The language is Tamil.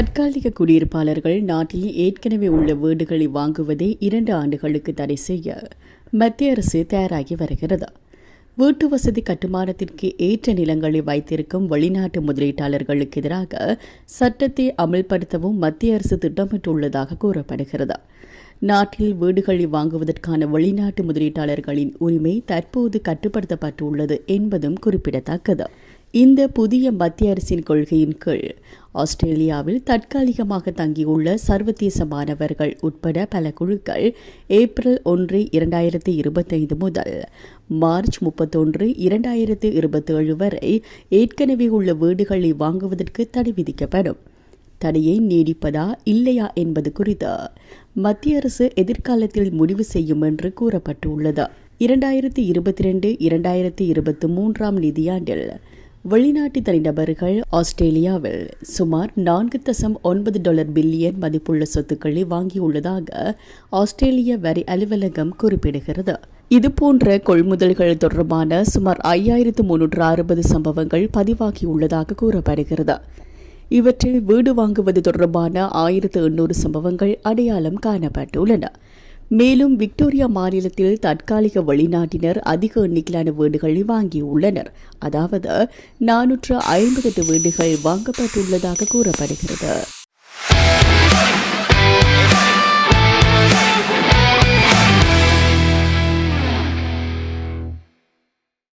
தற்காலிக குடியிருப்பாளர்கள் நாட்டில் ஏற்கனவே உள்ள வீடுகளை வாங்குவதை இரண்டு ஆண்டுகளுக்கு தடை செய்ய மத்திய அரசு தயாராகி வருகிறது. வீட்டு வசதி கட்டுமானத்திற்கு ஏற்ற நிலங்களை வைத்திருக்கும் வெளிநாட்டு முதலீட்டாளர்களுக்கு எதிராக சட்டத்தை அமல்படுத்தவும் மத்திய அரசு திட்டமிட்டுள்ளதாக கூறப்படுகிறது. நாட்டில் வீடுகளை வாங்குவதற்கான வெளிநாட்டு முதலீட்டாளர்களின் உரிமை தற்போது கட்டுப்படுத்தப்பட்டுள்ளது என்பதும் குறிப்பிடத்தக்கது. இந்த புதிய மத்திய அரசின் கொள்கையின் கீழ் ஆஸ்திரேலியாவில் தற்காலிகமாக தங்கியுள்ள சர்வதேச மாணவர்கள் உட்பட பல குழுக்கள் ஏப்ரல் ஒன்று இரண்டாயிரத்தி இருபத்தைந்து முதல் மார்ச் முப்பத்தொன்று இரண்டாயிரத்து இருபத்தேழு வரை ஏற்கனவே உள்ள வீடுகளை வாங்குவதற்கு தடை விதிக்கப்படும். தடையை நீடிப்பதா இல்லையா என்பது குறித்து மத்திய அரசு எதிர்காலத்தில் முடிவு செய்யும் என்று கூறப்பட்டுள்ளது. இரண்டாயிரத்தி இருபத்தி ரெண்டு இரண்டாயிரத்தி இருபத்தி மூன்றாம் நிதியாண்டில் வெளிநாட்டு தனிநபர்கள் ஆஸ்திரேலியாவில் சுமார் நான்கு தசம் ஒன்பது டாலர் பில்லியன் மதிப்புள்ள சொத்துக்களை வாங்கியுள்ளதாக ஆஸ்திரேலிய வரி அலுவலகம் குறிப்பிடுகிறது. இதுபோன்ற கொள்முதல்கள் தொடர்பான சுமார் ஐயாயிரத்து முன்னூற்று அறுபது சம்பவங்கள் பதிவாகியுள்ளதாக கூறப்படுகிறது. இவற்றில் வீடு வாங்குவது தொடர்பான ஆயிரத்து எண்ணூறு சம்பவங்கள் அடையாளம் காணப்பட்டுள்ளன. மேலும் விக்டோரியா மாநிலத்தில் தற்காலிக வெளிநாட்டினர் அதிக எண்ணிக்கையிலான வீடுகளை வாங்கியுள்ளனர். அதாவது நானூற்று ஐம்பத்தெட்டு வீடுகள் வாங்கப்பட்டுள்ளதாக கூறப்படுகிறது.